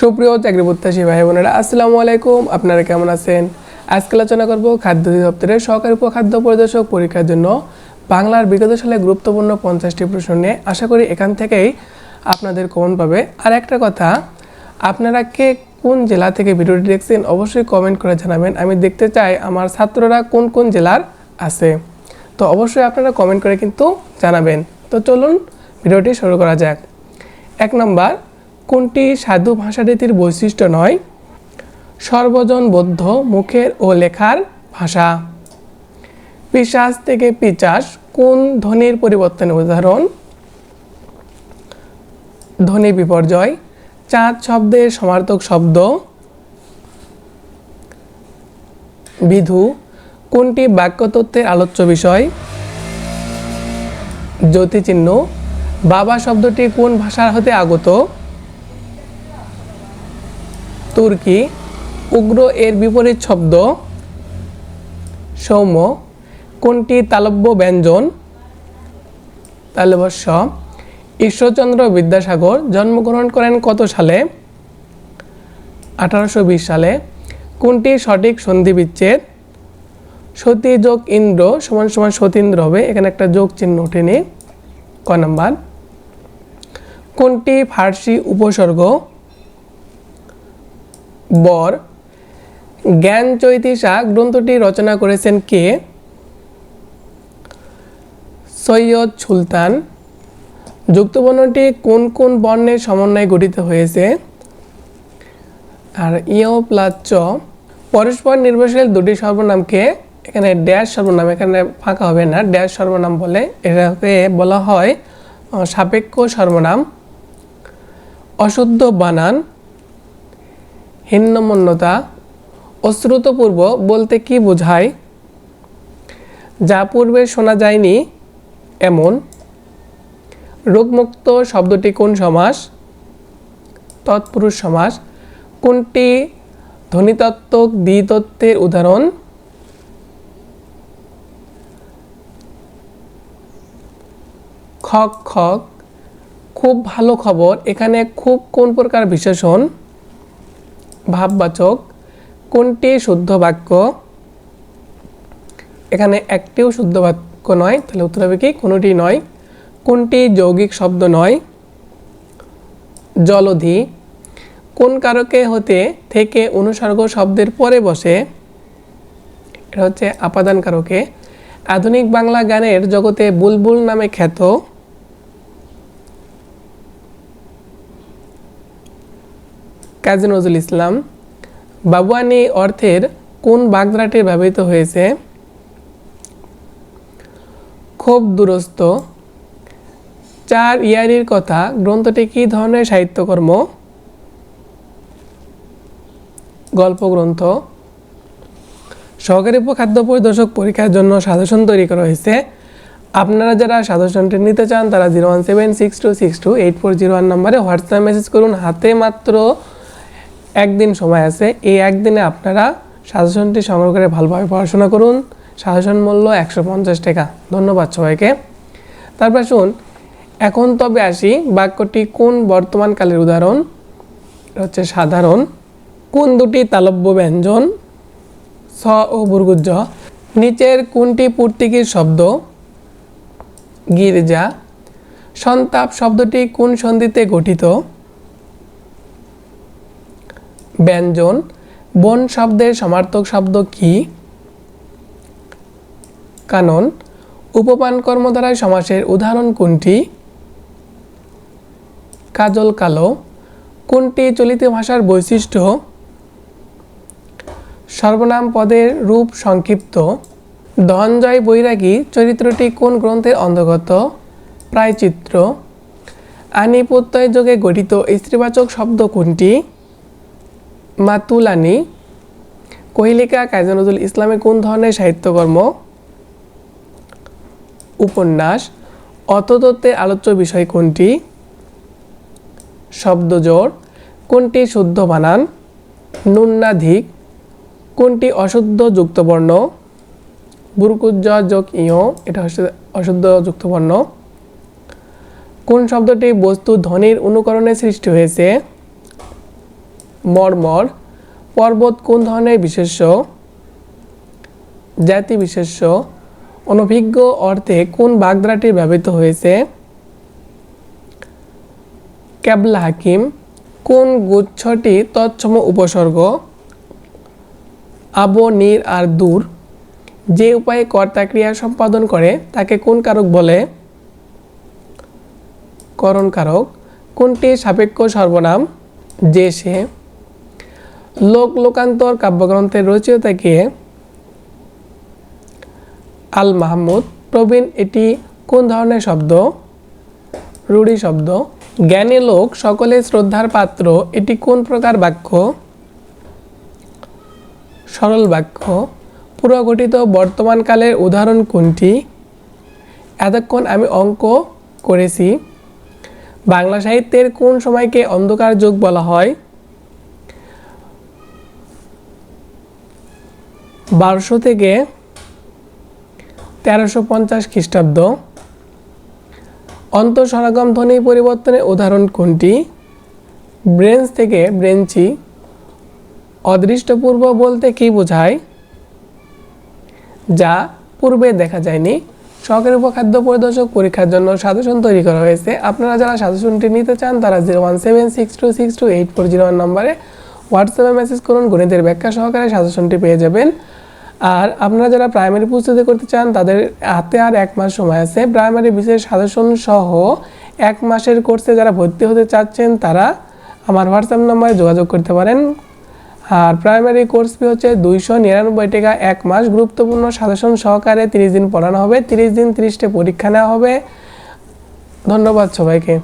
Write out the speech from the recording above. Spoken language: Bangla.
সুপ্রিয় চাকরি প্রত্যাশী ভাই বোনেরা, আসসালামু আলাইকুম। আপনারা কেমন আছেন? আজকে আলোচনা করব খাদ্য অধিদপ্তরের সহকারী উপখাদ্য পরিদর্শক পরীক্ষার জন্য বাংলার বিগত সালে গুরুত্বপূর্ণ পঞ্চাশটি প্রশ্ন নিয়ে। আশা করি এখান থেকেই আপনাদের কমন পাবে। আর একটা কথা, আপনারা কে কোন জেলা থেকে ভিডিওটি দেখছেন অবশ্যই কমেন্ট করে জানাবেন। আমি দেখতে চাই আমার ছাত্ররা কোন কোন জেলার আছে। তো অবশ্যই আপনারা কমেন্ট করে কিন্তু জানাবেন। তো চলুন ভিডিওটি শুরু করা যাক। এক নম্বর কোনটি সাধু ভাষারীতির বৈশিষ্ট্য নয়? সর্বজন বৌদ্ধ মুখের ও লেখার ভাষা। পিশাচ থেকে পিচাস কোন ধ্বনির পরিবর্তনের উদাহরণ? ধ্বনি বিপর্যয়, চাঁদ শব্দের সমার্থক শব্দ। বিধু, কোনটি বাক্যতত্ত্বের আলোচ্য বিষয়? জ্যোতিচিহ্ন, বাবা শব্দটি কোন ভাষার হতে আগত? তুর্কি, উগ্র এর বিপরীত শব্দ সৌম্য। কোনটি তালব্য ব্যঞ্জন? তালবস্য ঈশ্বরচন্দ্র বিদ্যাসাগর জন্মগ্রহণ করেন কত সালে? আঠারোশো বিশ সালে। কোনটি সঠিক সন্ধি বিচ্ছেদ সতী যোগ ইন্দ্র সমান সমান সতীন্দ্র হবে। এখানে একটা যোগ চিহ্ন ওঠেনি। ক নাম্বার। কোনটি ফার্সি উপসর্গ? বর জ্ঞান চৈতিসা গ্রন্থটি রচনা করেছেন কে? সৈয়দ সুলতান। যুক্তবর্ণটি কোন কোন বর্ণের সমন্বয়ে গঠিত হয়েছে? আর ইয় প্লাস পরস্পর নির্ভরশীল দুটি সর্বনামকে এখানে ড্যাশ সর্বনাম, এখানে ফাঁকা হবে না। ড্যাশ সর্বনাম বলে এটাকে বলা হয় সাপেক্ষ সর্বনাম। অশুদ্ধ বানান হিন্নমন্যতা অশ্রুতপূর্ব বলতে কি বোঝায়? যা পূর্বে শোনা যায়নি এমন। রোগমুক্ত শব্দটি কোন সমাস? তৎপুরুষ সমাস। কোনটি ধ্বনিতত্ত্বক দ্বিতত্ত্বের উদাহরণ? খক খক। খুব ভালো খবর। এখানে খুব কোন প্রকার বিশেষণ? ভাববাচক, কোনটি শুদ্ধ বাক্য? এখানে একটিও শুদ্ধ বাক্য নয়, তাহলে উত্তর হবে কি? কোনোটি নয়। কোনটি যৌগিক শব্দ নয়? জলধি। কোন কারকে হতে থেকে অনুসর্গ শব্দের পরে বসে? এটা হচ্ছে আপাদান কারকে। আধুনিক বাংলা গানের জগতে বুলবুল নামে খ্যাত কাজী নজরুল ইসলাম, বাবুয়ানি অর্থের কোন বাগধারাটি ব্যবহৃত হয়েছে? খুব দূরস্থ চার ইয়ারির কথা, গ্রন্থটি কী ধরনের সাহিত্যকর্ম? গল্প গ্রন্থ সহকারী খাদ্য পরিদর্শক পরীক্ষার জন্য সাজেশন তৈরি করা হয়েছে। আপনারা যারা সাজেশনটি নিতে চান, তারা zero one seven six two six two eight four zero one নম্বরে হোয়াটসঅ্যাপ মেসেজ করুন। হাতে মাত্র একদিন সময় আছে, এই একদিনে আপনারা সাজেশনটি সংগ্রহ করে ভালোভাবে পড়াশোনা করুন। সাজেশন মূল্য একশো পঞ্চাশ টাকা। ধন্যবাদ সবাইকে। তারপর শুন এখন তবে আসি বাক্যটি কোন বর্তমানকালের উদাহরণ? হচ্ছে সাধারণ। কোন দুটি তালব্য ব্যঞ্জন? স ও বুর্গুজ নিচের কোনটি পূর্তিকির শব্দ? গির্জা। সন্তাপ শব্দটি কোন সন্ধিতে গঠিত? ব্যঞ্জন, বন শব্দের সমার্থক শব্দ কি? কানন, উপপান কর্মধারায় সমাসের উদাহরণ কোনটি? কাজল কালো, কোনটি চলিত ভাষার বৈশিষ্ট্য? সর্বনাম পদের রূপ সংক্ষিপ্ত। ধনঞ্জয় বৈরাগী, চরিত্রটি কোন গ্রন্থের অন্তর্গত? প্রায়চিত্র। আনি প্রত্যয় যোগে গঠিত স্ত্রীবাচক শব্দ কোনটি? মাতুলানি কোহিলিকা কাজী নজরুল ইসলামে কোন ধরনের সাহিত্যকর্ম? উপন্যাস অততত্ত্বের আলোচ্য বিষয় কোনটি? শব্দজোড়, কোনটি শুদ্ধ বানান? নুন্নাধিক, কোনটি অশুদ্ধ যুক্তবর্ণ? বুরকুজ্জ যোগ ইয় এটা অশুদ্ধ যুক্তবর্ণ। কোন শব্দটি বস্তু ধ্বনির অনুকরণে সৃষ্টি হয়েছে? মর্মর। পর্বত কোন ধরনের বিশেষ্য? জাতি বিশেষ্য। অনভিজ্ঞ অর্থে কোন বাগধারাটি ব্যবহৃত হয়েছে? ক্যাবলা হাকিম, কোন গুচ্ছটি তৎসম উপসর্গ? আব, নির আর দূর, যে উপায়ে কর্তা ক্রিয়া সম্পাদন করে, তাকে কোন কারক বলে? করণ কারক, কোনটি সাপেক্ষ সর্বনাম? যে সে। লোক লোকান্তর কাব্যগ্রন্থের রচয়িতাকে আল মাহমুদ। প্রবীণ, এটি কোন ধরনের শব্দ? রুড়ি শব্দ। জ্ঞানী লোক সকলে শ্রদ্ধার পাত্র, এটি কোন প্রকার বাক্য? সরল বাক্য। পুরগঠিত বর্তমানকালের উদাহরণ কোনটি? এতক্ষণ আমি অঙ্ক করেছি। বাংলা সাহিত্যের কোন সময়কে অন্ধকার যুগ বলা হয়? বারোশো থেকে তেরোশো পঞ্চাশ খ্রিস্টাব্দ। অন্তঃসরাগম ধ্বনি পরিবর্তনের উদাহরণ কোনটি? ব্রেঞ্চ থেকে ব্রেঞ্চি। অদৃষ্টপূর্ব বলতে কি বোঝায়? যা পূর্বে দেখা যায়নি। সরকারি উপখাদ্য পরিদর্শক পরীক্ষার জন্য সাজেশন তৈরি করা হয়েছে। আপনারা যারা সাজেশনটি নিতে চান তারা zero one seven six two six two eight four zero one নম্বরে হোয়াটসঅ্যাপে মেসেজ করুন গণিতের ব্যাখ্যা সহকারে সাজেশনটি পেয়ে যাবেন। আর আপনারা যারা প্রাইমারি প্রস্তুতি করতে চান, তাদের হাতে আর এক মাস সময় আছে। প্রাইমারি বিশেষ সাজেশন সহ এক মাসের কোর্সে যারা ভর্তি হতে চাচ্ছেন, তারা আমার হোয়াটসঅ্যাপ নম্বরে যোগাযোগ করতে পারেন। আর প্রাইমারি কোর্স ফি হচ্ছে দুইশো নিরানব্বই টাকা। এক মাস গুরুত্বপূর্ণ সাজেশন সহকারে তিরিশ দিন পড়ানো হবে। তিরিশ দিন তিরিশটা পরীক্ষা নেওয়া হবে। ধন্যবাদ সবাইকে।